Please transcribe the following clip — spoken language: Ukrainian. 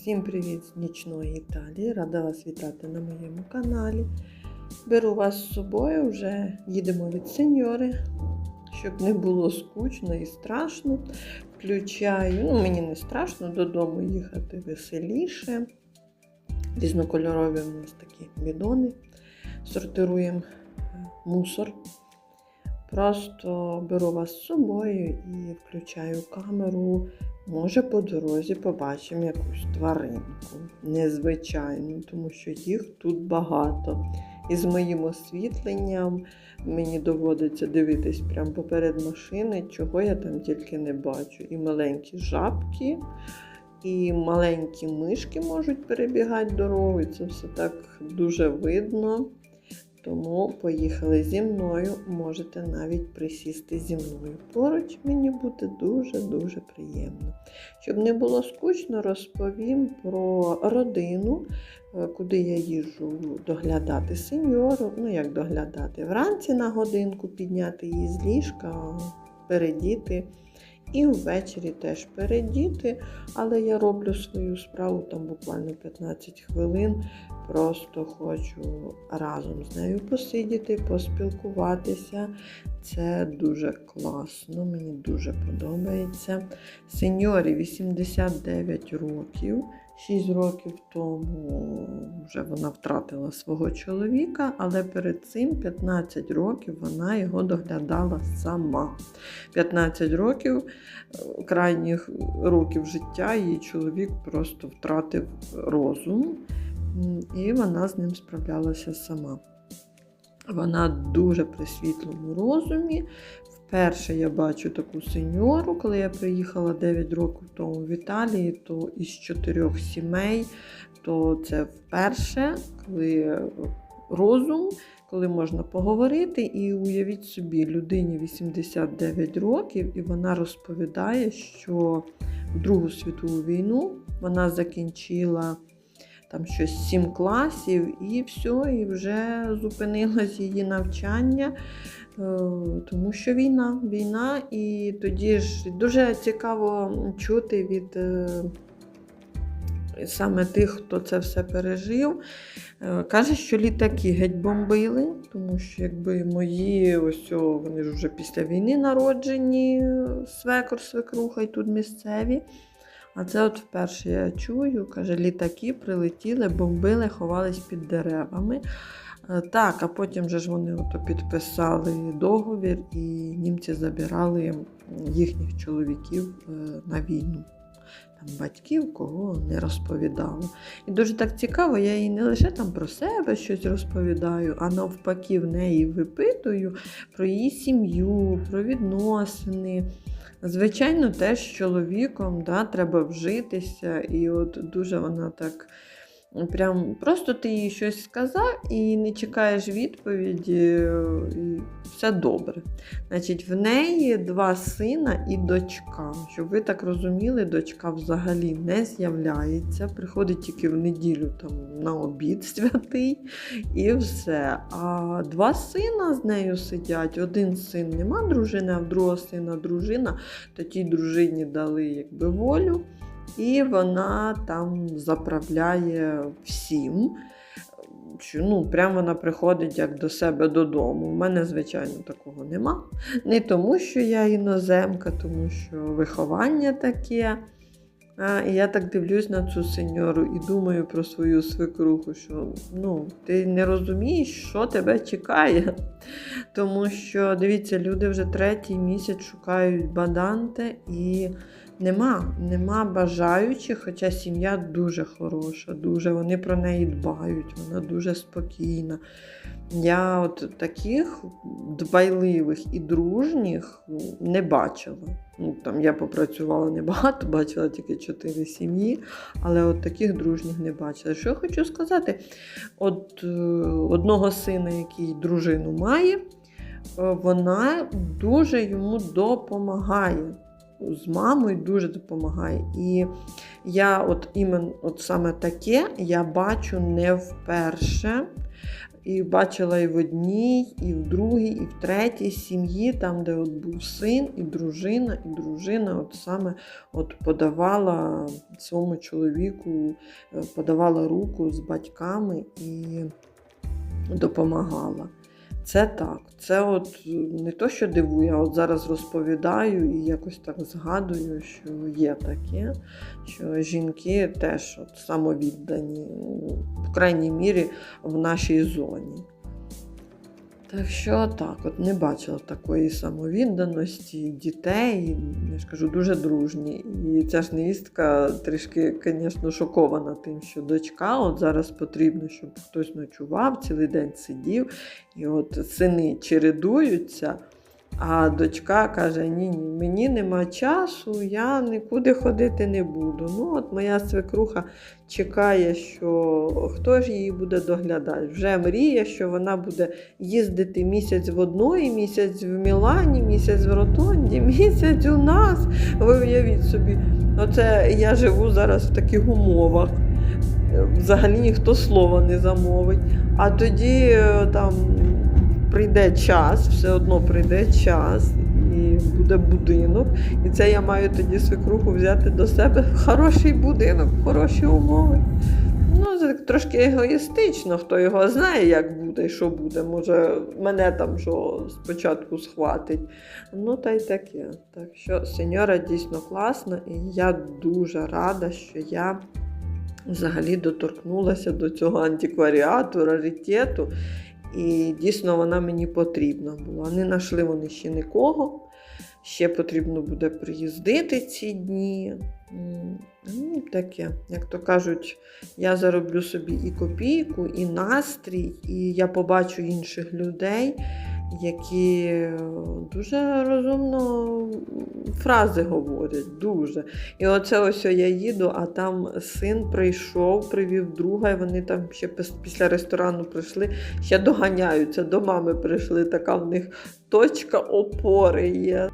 Всім привіт з нічної Італії. Рада вас вітати на моєму каналі. Беру вас з собою, вже їдемо від сеньори, щоб не було скучно і страшно. Включаю, ну мені не страшно додому їхати веселіше. Різнокольорові у нас такі бідони. Сортируємо е, мусор. Просто беру вас з собою і включаю камеру. Може, по дорозі побачимо якусь тваринку. Незвичайну, тому що їх тут багато. І з моїм освітленням мені доводиться дивитись прямо поперед машини, чого я там тільки не бачу. І маленькі жабки, і маленькі мишки можуть перебігати дорогу. І це все так дуже видно. Тому поїхали зі мною, можете навіть присісти зі мною. Поруч мені буде дуже-дуже приємно. Щоб не було скучно, розповім про родину, е, куди я їжджу доглядати сеньору. Ну, як доглядати, вранці на годинку підняти її з ліжка, передіти. І ввечері теж передіти, але я роблю свою справу там буквально 15 хвилин. Просто хочу разом з нею посидіти, поспілкуватися. Це дуже класно, мені дуже подобається. Сеньорі 89 років. 6 років тому вже вона втратила свого чоловіка, але перед цим 15 років вона його доглядала сама. 15 років е, крайніх років життя її чоловік просто втратив розум, і вона з ним справлялася сама. Вона дуже при світлому розумі. Вперше я бачу таку сеньору, коли я приїхала 9 років тому в Італії, то із чотирьох сімей, то це вперше, коли розум, коли можна поговорити, і уявіть собі, людині 89 років, і вона розповідає, що в Другу світову війну вона закінчила там щось 7 класів, і все, і вже зупинилось її навчання. Тому що війна, війна, і тоді ж дуже цікаво чути від е, саме тих, хто це все пережив. Е, Каже, що літаки геть бомбили, тому що якби мої ось вони ж вже після війни народжені, свекор, свекруха і тут місцеві. А це от вперше я чую, каже, літаки прилетіли, бомбили, ховались під деревами. Так, а потім же ж вони ото підписали договір, і німці забирали їхніх чоловіків е, на війну. Там батьків, кого не розповідали. І дуже так цікаво, я їй не лише там про себе щось розповідаю, а навпаки, в неї випитую про її сім'ю, про відносини. Звичайно, теж з чоловіком да, треба вжитися, і от дуже вона так. Прям просто ти їй щось сказав і не чекаєш відповіді, і все добре. Значить, в неї два сина і дочка. Щоб ви так розуміли, дочка взагалі не з'являється, приходить тільки в неділю там, на обід святий і все. А два сина з нею сидять. Один син нема дружини, а в другого сина дружина, то тій дружині дали якби волю. І вона там заправляє всім. Ну, Прямо вона приходить як до себе додому. У мене, звичайно, такого нема. Не тому, що я іноземка, тому що виховання таке. А, І я так дивлюсь на цю сеньору і думаю про свою свекруху, що ну, ти не розумієш, що тебе чекає. Тому що, дивіться, люди вже третій місяць шукають баданте і. Нема, нема бажаючих, хоча сім'я дуже хороша, дуже вони про неї дбають, вона дуже спокійна. Я от таких дбайливих і дружніх не бачила. Ну, там Я попрацювала небагато, бачила тільки чотири сім'ї, але от таких дружніх не бачила. Що я хочу сказати? От е, одного сина, який дружину має, е, вона дуже йому допомагає з мамою дуже допомагає. І я от іменно от саме таке я бачу не вперше. І бачила і в одній, і в другій, і в третій сім'ї, там, де от був син, і дружина, і дружина от саме от подавала своєму чоловіку, е, подавала руку з батьками і допомагала. Це так. Це от не то, що дивує, а от зараз розповідаю і якось так згадую, що є таке, що жінки теж от самовіддані, в крайній мірі в нашій зоні. Так що так, от не бачила такої самовідданості дітей, я ж кажу, дуже дружні. І ця ж невістка трішки, звісно, шокована тим, що дочка от зараз потрібно, щоб хтось ночував, цілий день сидів, і от сини чередуються. А дочка каже: ні, ні, мені нема часу, я нікуди ходити не буду. Ну, от моя свекруха чекає, що хто ж її буде доглядати. Вже мріє, що вона буде їздити місяць в одної, місяць в Мілані, місяць в Ротонді, місяць у нас. Ви уявіть собі, оце я живу зараз в таких умовах. Взагалі ніхто слова не замовить. А тоді е, там прийде час, все одно прийде час, і буде будинок. І це я маю тоді свекруху взяти до себе хороший будинок, хороші умови. Ну, це трошки егоїстично, хто його знає, як буде і що буде. Може, мене там що спочатку схватить. Ну, та й таке. Так що сеньора дійсно класна, і я дуже рада, що я взагалі доторкнулася до цього антикваріату, раритету. І дійсно вона мені потрібна була. Не знайшли вони ще нікого. Ще потрібно буде приїздити ці дні. Ну, таке, як то кажуть, я зароблю собі і копійку, і настрій, і я побачу інших людей, які е, дуже розумно фрази говорять. Дуже. І оце ось я їду, а там син прийшов, привів друга, і вони там ще після ресторану прийшли, ще доганяються, до мами прийшли, така в них точка опори є.